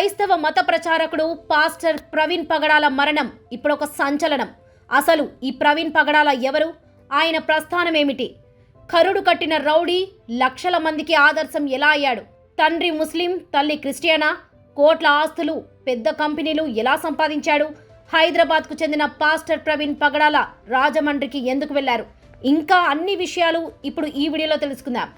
క్రైస్తవ మత ప్రచారకుడు పాస్టర్ ప్రవీణ్ పగడాల మరణం ఇప్పుడొక సంచలనం. అసలు ఈ ప్రవీణ్ పగడాల ఎవరు? ఆయన ప్రస్థానం ఏమిటి కరుడు కట్టిన రౌడీ లక్షల మందికి ఆదర్శం ఎలా అయ్యాడు? తండ్రి ముస్లిం తల్లి క్రిస్టియనా? కోట్ల ఆస్తులు పెద్ద కంపెనీలు ఎలా సంపాదించాడు? హైదరాబాద్కు చెందిన పాస్టర్ ప్రవీణ్ పగడాల రాజమండ్రికి ఎందుకు వెళ్ళారు ఇంకా అన్ని విషయాలు ఇప్పుడు ఈ వీడియోలో తెలుసుకుందాం.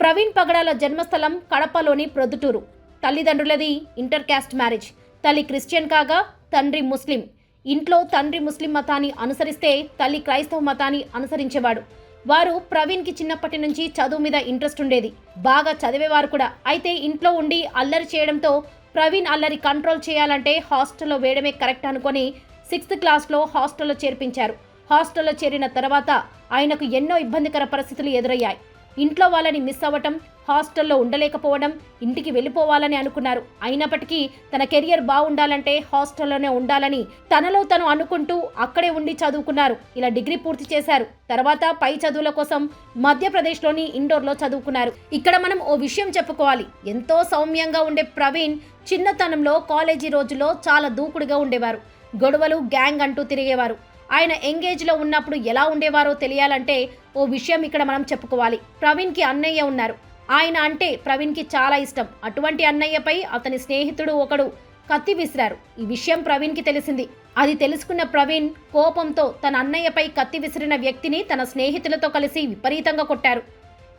ప్రవీణ్ పగడాల జన్మస్థలం కడపలోని ప్రొద్దుటూరు. తల్లిదండ్రులది ఇంటర్ క్యాస్ట్ మ్యారేజ్. తల్లి క్రిస్టియన్ కాగా తండ్రి ముస్లిం. ఇంట్లో తండ్రి ముస్లిం మతాన్ని అనుసరిస్తే తల్లి క్రైస్తవ మతాన్ని అనుసరించేవాడు. వారు ప్రవీణ్కి చిన్నప్పటి నుంచి చదువు మీద ఇంట్రెస్ట్ ఉండేది. బాగా చదివేవారు కూడా. అయితే ఇంట్లో ఉండి అల్లరి చేయడంతో ప్రవీణ్ అల్లరి కంట్రోల్ చేయాలంటే హాస్టల్లో వేయడమే కరెక్ట్ అనుకొని సిక్స్త్ క్లాస్లో హాస్టల్లో చేర్పించారు. హాస్టల్లో చేరిన తర్వాత ఆయనకు ఎన్నో ఇబ్బందికర పరిస్థితులు ఎదురయ్యాయి. ఇంట్లో వాళ్ళని మిస్ అవ్వటం హాస్టల్లో ఉండలేకపోవడం ఇంటికి వెళ్ళిపోవాలని అనుకున్నారు. అయినప్పటికీ తన కెరియర్ బాగుండాలంటే హాస్టల్లోనే ఉండాలని తనలో తను అనుకుంటూ అక్కడే ఉండి చదువుకున్నారు. ఇలా డిగ్రీ పూర్తి చేశారు. తర్వాత పై చదువుల కోసం మధ్యప్రదేశ్లోని ఇండోర్లో చదువుకున్నారు. ఇక్కడ మనం ఓ విషయం చెప్పుకోవాలి. ఎంతో సౌమ్యంగా ఉండే ప్రవీణ్ చిన్నతనంలో కాలేజీ రోజుల్లో చాలా దూకుడుగా ఉండేవారు. గొడవలు గ్యాంగ్ అంటూ తిరిగేవారు. ఆయన ఎంగేజ్లో ఉన్నప్పుడు ఎలా ఉండేవారో తెలియాలంటే ఓ విషయం ఇక్కడ మనం చెప్పుకోవాలి. ప్రవీణ్కి అన్నయ్య ఉన్నారు. ఆయన అంటే ప్రవీణ్కి చాలా ఇష్టం. అటువంటి అన్నయ్యపై అతని స్నేహితుడు ఒకడు కత్తి విసిరారు. ఈ విషయం ప్రవీణ్కి తెలిసింది. అది తెలుసుకున్న ప్రవీణ్ కోపంతో తన అన్నయ్యపై కత్తి విసిరిన వ్యక్తిని తన స్నేహితులతో కలిసి విపరీతంగా కొట్టారు.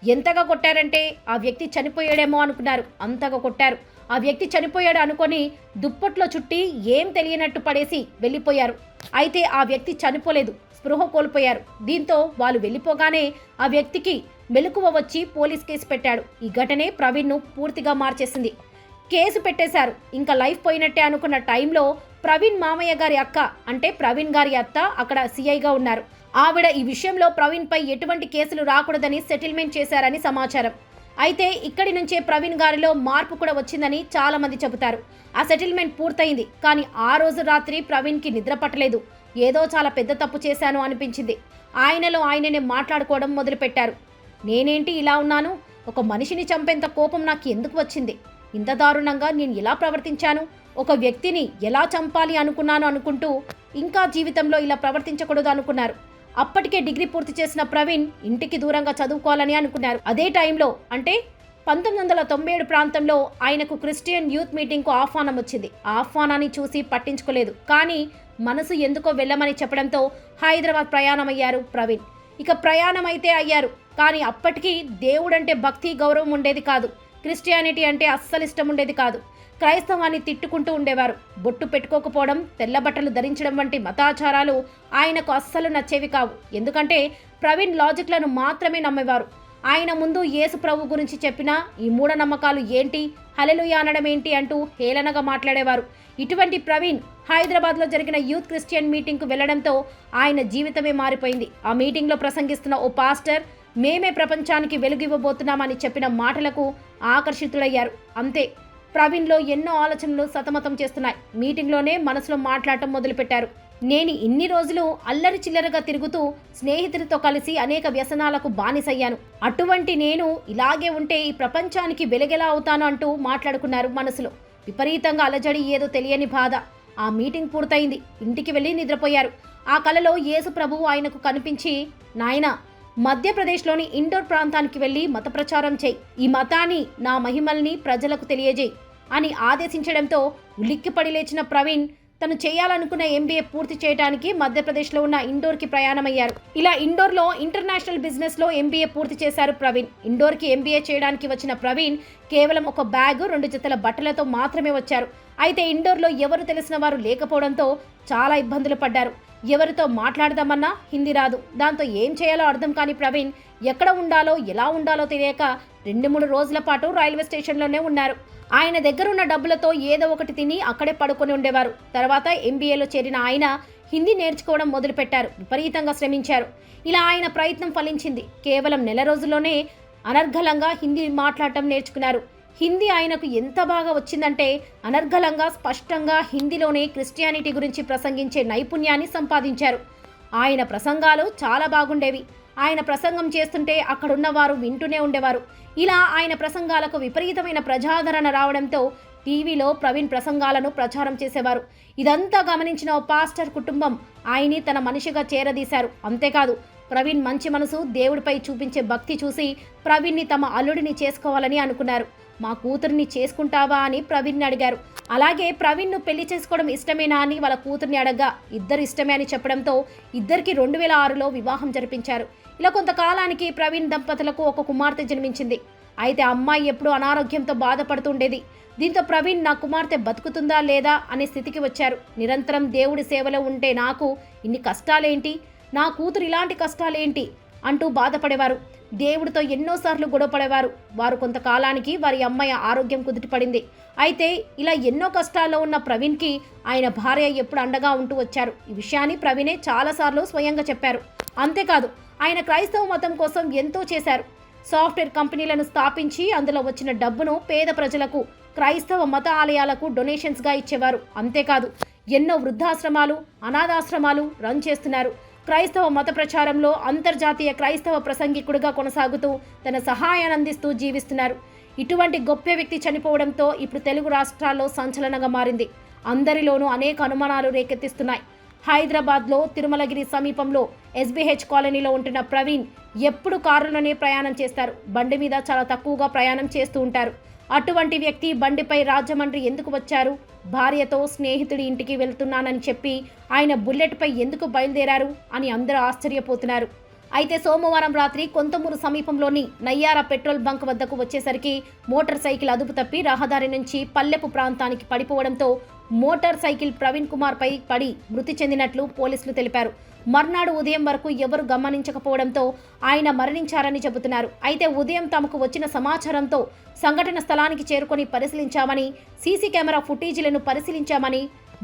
ఎంతగా కొట్టారంటే ఆ వ్యక్తి చనిపోయాడేమో అనుకున్నారు. అంతగా కొట్టారు. ఆ వ్యక్తి చనిపోయాడు అనుకొని దుప్పట్లో చుట్టి ఏం తెలియనట్టు పడేసి వెళ్ళిపోయారు. అయితే ఆ వ్యక్తి చనిపోలేదు. స్పృహ కోల్పోయారు. దీంతో వాళ్ళు వెళ్ళిపోగానే ఆ వ్యక్తికి మెలకువ వచ్చి పోలీస్ కేసు పెట్టాడు. ఈ ఘటనే ప్రవీణ్ను పూర్తిగా మార్చేసింది. కేసు పెట్టేశారు. ఇంకా లైఫ్ పోయినట్టే అనుకున్న టైంలో ప్రవీణ్ మామయ్య గారి అక్క అంటే ప్రవీణ్ గారి అత్త అక్కడ సిఐగా ఉన్నారు. ఆవిడ ఈ విషయంలో ప్రవీణ్పై ఎటువంటి కేసులు రాకూడదని సెటిల్మెంట్ చేశారని సమాచారం. అయితే ఇక్కడి నుంచే ప్రవీణ్ గారిలో మార్పు కూడా వచ్చిందని చాలా మంది చెబుతారు. ఆ సెటిల్మెంట్ పూర్తయింది కానీ ఆ రోజు రాత్రి ప్రవీణ్కి నిద్ర పట్టలేదు. ఏదో చాలా పెద్ద తప్పు చేశాను అనిపించింది. ఆయనలో ఆయననే మాట్లాడుకోవడం మొదలుపెట్టారు. నేనేంటి ఇలా ఉన్నాను? ఒక మనిషిని చంపేంత కోపం నాకు ఎందుకు వచ్చింది? ఇంత దారుణంగా నేను ఎలా ప్రవర్తించాను? ఒక వ్యక్తిని ఎలా చంపాలి అనుకున్నాను అనుకుంటూ ఇంకా జీవితంలో ఇలా ప్రవర్తించకూడదు అనుకున్నారు. అప్పటికే డిగ్రీ పూర్తి చేసిన ప్రవీణ్ ఇంటికి దూరంగా చదువుకోవాలని అనుకున్నారు. అదే టైంలో అంటే పంతొమ్మిది వందల తొంభై ఏడు ప్రాంతంలో ఆయనకు క్రిస్టియన్ యూత్ మీటింగ్కు ఆహ్వానం వచ్చింది. ఆహ్వానాన్ని చూసి పట్టించుకోలేదు. కానీ మనసు ఎందుకో వెళ్ళమని చెప్పడంతో హైదరాబాద్ ప్రయాణమయ్యారు ప్రవీణ్. ఇక ప్రయాణం అయితే అయ్యారు. కానీ అప్పటికీ దేవుడంటే భక్తి గౌరవం ఉండేది కాదు. క్రిస్టియానిటీ అంటే అస్సలు ఇష్టం ఉండేది కాదు. క్రైస్తవాన్ని తిట్టుకుంటూ ఉండేవారు. బొట్టు పెట్టుకోకపోవడం తెల్ల బట్టలు ధరించడం వంటి మతాచారాలు ఆయనకు అస్సలు నచ్చేవి కావు. ఎందుకంటే ప్రవీణ్ లాజిక్లను మాత్రమే నమ్మేవారు. ఆయన ముందు యేసు ప్రభు గురించి చెప్పిన ఈ మూఢనమ్మకాలు ఏంటి హలెలుయ అనడం ఏంటి అంటూ హేళనగా మాట్లాడేవారు. ఇటువంటి ప్రవీణ్ హైదరాబాద్లో జరిగిన యూత్ క్రిస్టియన్ మీటింగ్కు వెళ్ళడంతో ఆయన జీవితమే మారిపోయింది. ఆ మీటింగ్లో ప్రసంగిస్తున్న ఓ పాస్టర్ మేమే ప్రపంచానికి వెలుగివ్వబోతున్నామని చెప్పిన మాటలకు ఆకర్షితులయ్యారు. అంతే. ప్రవీణ్లో ఎన్నో ఆలోచనలు సతమతం చేస్తున్నాయి. మీటింగ్లోనే మనసులో మాట్లాడటం మొదలుపెట్టారు. నేను ఇన్ని రోజులు అల్లరి చిల్లరగా తిరుగుతూ స్నేహితులతో కలిసి అనేక వ్యసనాలకు బానిసయ్యాను. అటువంటి నేను ఇలాగే ఉంటే ఈ ప్రపంచానికి వెలగెలా అవుతాను అంటూ మాట్లాడుకున్నారు మనసులో. విపరీతంగా అలజడి ఏదో తెలియని బాధ. ఆ మీటింగ్ పూర్తయింది. ఇంటికి వెళ్ళి నిద్రపోయారు. ఆ కలలో యేసు ప్రభువు ఆయనకు కనిపించి నాయనా మధ్యప్రదేశ్లోని ఇండోర్ ప్రాంతానికి వెళ్ళి మత ప్రచారం చేయి. ఈ మతాన్ని నా మహిమల్ని ప్రజలకు తెలియజేయి అని ఆదేశించడంతో ఉలిక్కిపడి లేచిన ప్రవీణ్ తను చేయాలనుకున్న ఎంబీఏ పూర్తి చేయడానికి మధ్యప్రదేశ్లో ఉన్న ఇండోర్కి ప్రయాణమయ్యారు. ఇలా ఇండోర్లో ఇంటర్నేషనల్ బిజినెస్లో ఎంబీఏ పూర్తి చేశారు ప్రవీణ్. ఇండోర్కి ఎంబీఏ చేయడానికి వచ్చిన ప్రవీణ్ కేవలం ఒక బ్యాగ్ రెండు జతల బట్టలతో మాత్రమే వచ్చారు. అయితే ఇండోర్లో ఎవరు తెలిసిన వారు లేకపోవడంతో చాలా ఇబ్బందులు పడ్డారు. ఎవరితో మాట్లాడదామన్నా హిందీ రాదు. దాంతో ఏం చేయాలో అర్థం కాని ప్రవీణ్ ఎక్కడ ఉండాలో ఎలా ఉండాలో తెలియక రెండు మూడు రోజుల పాటు రైల్వే స్టేషన్లోనే ఉన్నారు. ఆయన దగ్గర ఉన్న డబ్బులతో ఏదో ఒకటి తిని అక్కడే పడుకొని ఉండేవారు. తర్వాత ఎంబీఏలో చేరిన ఆయన హిందీ నేర్చుకోవడం మొదలుపెట్టారు. విపరీతంగా శ్రమించారు. ఇలా ఆయన ప్రయత్నం ఫలించింది. కేవలం నెల రోజుల్లోనే అనర్ఘలంగా హిందీ మాట్లాడటం నేర్చుకున్నారు. హిందీ ఆయనకు ఎంత బాగా వచ్చిందంటే అనర్ఘలంగా స్పష్టంగా హిందీలోనే క్రిస్టియానిటీ గురించి ప్రసంగించే నైపుణ్యాన్ని సంపాదించారు. ఆయన ప్రసంగాలు చాలా బాగుండేవి. ఆయన ప్రసంగం చేస్తుంటే అక్కడున్న వారు వింటూనే ఉండేవారు. ఇలా ఆయన ప్రసంగాలకు విపరీతమైన ప్రజాదరణ రావడంతో టీవీలో ప్రవీణ్ ప్రసంగాలను ప్రచారం చేసేవారు. ఇదంతా గమనించిన ఓ పాస్టర్ కుటుంబం ఆయన్ని తన మనిషిగా చేరదీశారు. అంతేకాదు ప్రవీణ్ మంచి మనసు దేవుడిపై చూపించే భక్తి చూసి ప్రవీణ్ని తమ అల్లుడిని చేసుకోవాలని అనుకున్నారు. మా కూతుర్ని చేసుకుంటావా అని ప్రవీణ్ని అడిగారు. అలాగే ప్రవీణ్ను పెళ్ళి చేసుకోవడం ఇష్టమేనా అని వాళ్ళ కూతుర్ని అడగ్గా ఇద్దరు ఇష్టమే అని చెప్పడంతో ఇద్దరికి రెండు వేల ఆరులో వివాహం జరిపించారు. ఇలా కొంతకాలానికి ప్రవీణ్ దంపతులకు ఒక కుమార్తె జన్మించింది. అయితే అమ్మాయి ఎప్పుడూ అనారోగ్యంతో బాధపడుతుండేది. దీంతో ప్రవీణ్ నా కుమార్తె బతుకుతుందా లేదా? అనే స్థితికి వచ్చారు. నిరంతరం దేవుడి సేవలో ఉంటే నాకు ఇన్ని కష్టాలేంటి? నా కూతురు ఇలాంటి కష్టాలేంటి? అంటూ బాధపడేవారు. దేవుడితో ఎన్నోసార్లు గొడవపడేవారు. వారు కొంతకాలానికి వారి అమ్మాయి ఆరోగ్యం కుదుటపడింది. అయితే ఇలా ఎన్నో కష్టాల్లో ఉన్న ప్రవీణ్కి ఆయన భార్య ఎప్పుడు అండగా ఉంటూ వచ్చారు. ఈ విషయాన్ని ప్రవీణే చాలాసార్లు స్వయంగా చెప్పారు. అంతేకాదు ఆయన క్రైస్తవ మతం కోసం ఎంతో చేశారు. సాఫ్ట్వేర్ కంపెనీలను స్థాపించి అందులో వచ్చిన డబ్బును పేద ప్రజలకు క్రైస్తవ మత ఆలయాలకు డొనేషన్స్గా ఇచ్చేవారు. అంతేకాదు ఎన్నో వృద్ధాశ్రమాలు అనాథాశ్రమాలు రన్ చేస్తున్నారు. క్రైస్తవ మత ప్రచారంలో అంతర్జాతీయ క్రైస్తవ ప్రసంగికుడిగా కొనసాగుతూ తన సహాయాన్ని అందిస్తూ జీవిస్తున్నారు. ఇటువంటి గొప్ప వ్యక్తి చనిపోవడంతో ఇప్పుడు తెలుగు రాష్ట్రాల్లో సంచలనంగా మారింది. అందరిలోనూ అనేక అనుమానాలు రేకెత్తిస్తున్నాయి. హైదరాబాద్లో తిరుమలగిరి సమీపంలో ఎస్బీహెచ్ కాలనీలో ఉంటున్న ప్రవీణ్ ఎప్పుడు కారులోనే ప్రయాణం చేస్తారు. బండి మీద చాలా తక్కువగా ప్రయాణం చేస్తూ ఉంటారు. అటువంటి వ్యక్తి బండిపై రాజమండ్రి ఎందుకు వచ్చారు? భార్యతో స్నేహితుడి ఇంటికి వెళ్తున్నానని చెప్పి ఆయన బుల్లెట్పై ఎందుకు బయలుదేరారు అని అందరూ ఆశ్చర్యపోతున్నారు. అయితే సోమవారం రాత్రి కొంతమూరు సమీపంలోని నయ్యార పెట్రోల్ బంక్ వద్దకు వచ్చేసరికి మోటార్ సైకిల్ అదుపు తప్పి రహదారి నుంచి పల్లెపు ప్రాంతానికి పడిపోవడంతో మోటార్ సైకిల్ ప్రవీణ్ కుమార్పై పడి మృతి చెందినట్లు పోలీసులు తెలిపారు. మర్నాడు ఉదయం వరకు ఎవరు గమనించకపోవడంతో ఆయన మరణించారని చెబుతున్నారు. అయితే ఉదయం తమకు వచ్చిన సమాచారంతో సంఘటన స్థలానికి చేరుకొని పరిశీలించామని సీసీ కెమెరా ఫుటేజీలను పరిశీలించామని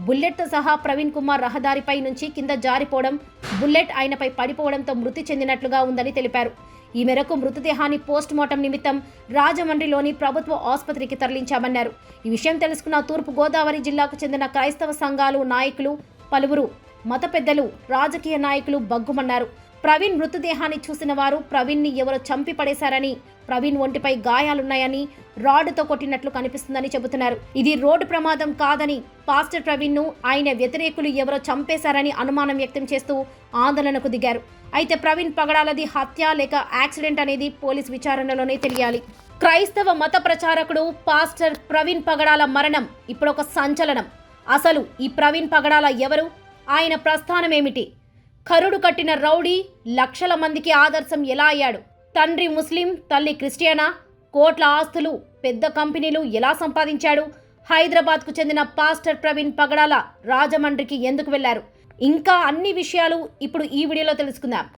బుల్లెట్తో సహా ప్రవీణ్ కుమార్ రహదారిపై నుంచి కింద జారిపోవడం బుల్లెట్ ఆయనపై పడిపోవడంతో మృతి చెందినట్లుగా ఉందని తెలిపారు. ఈ మేరకు మృతదేహాన్ని పోస్ట్ మార్టం నిమిత్తం రాజమండ్రిలోని ప్రభుత్వ ఆసుపత్రికి తరలించామన్నారు. ఈ విషయం తెలుసుకున్న తూర్పు గోదావరి జిల్లాకు చెందిన క్రైస్తవ సంఘాలు నాయకులు పలువురు మత పెద్దలు రాజకీయ నాయకులు బగ్గుమన్నారు. ప్రవీణ్ మృతదేహాన్ని చూసిన వారు ప్రవీణ్ని ఎవరో చంపి పడేశారని ప్రవీణ్ ఒంటిపై గాయాలున్నాయని రాడ్తో కొట్టినట్లు కనిపిస్తుందని చెబుతున్నారు. ఇది రోడ్డు ప్రమాదం కాదని పాస్టర్ ప్రవీణ్ను ఆయన వ్యతిరేకులు ఎవరో చంపేశారని అనుమానం వ్యక్తం చేస్తూ ఆందోళనకు దిగారు. అయితే ప్రవీణ్ పగడాలది హత్య లేక యాక్సిడెంట్ అనేది పోలీస్ విచారణలోనే తెలియాలి. క్రైస్తవ మత ప్రచారకుడు పాస్టర్ ప్రవీణ్ పగడాల మరణం ఇప్పుడొక సంచలనం. అసలు ఈ ప్రవీణ్ పగడాల ఎవరు? ఆయన ప్రస్థానం ఏమిటి కరుడు కట్టిన రౌడీ లక్షల మందికి ఆదర్శం ఎలా అయ్యాడు? తండ్రి ముస్లిం తల్లి క్రిస్టియనా? కోట్ల ఆస్తులు పెద్ద కంపెనీలు ఎలా సంపాదించాడు? హైదరాబాద్కు చెందిన పాస్టర్ ప్రవీణ్ పగడాల రాజమండ్రికి ఎందుకు వెళ్ళారు ఇంకా అన్ని విషయాలు ఇప్పుడు ఈ వీడియోలో తెలుసుకుందాం.